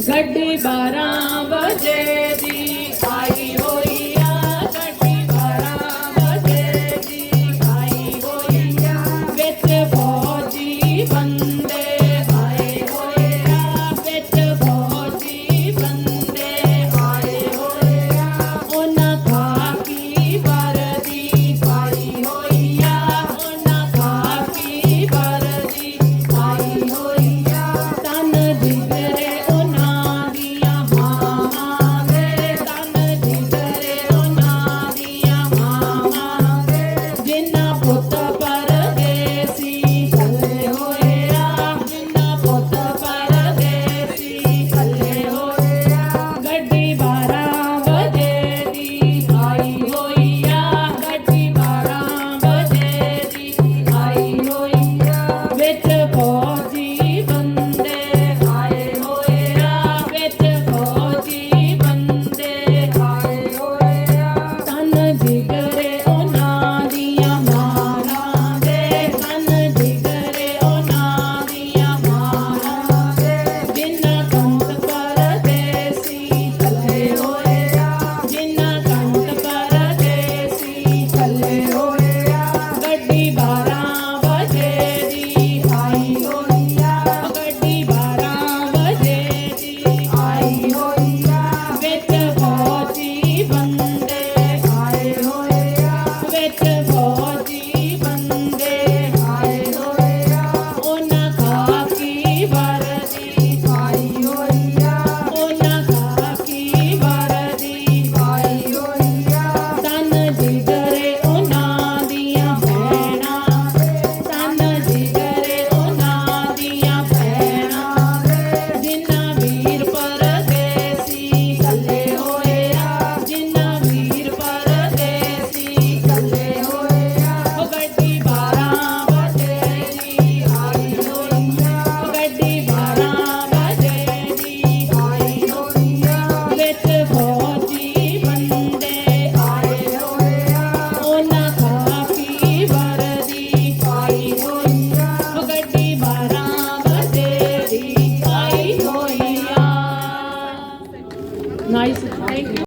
ਗੱਡੀ 12 ਵਜੇ ਦੀ ਆਈ ਹੋਈ Thank you.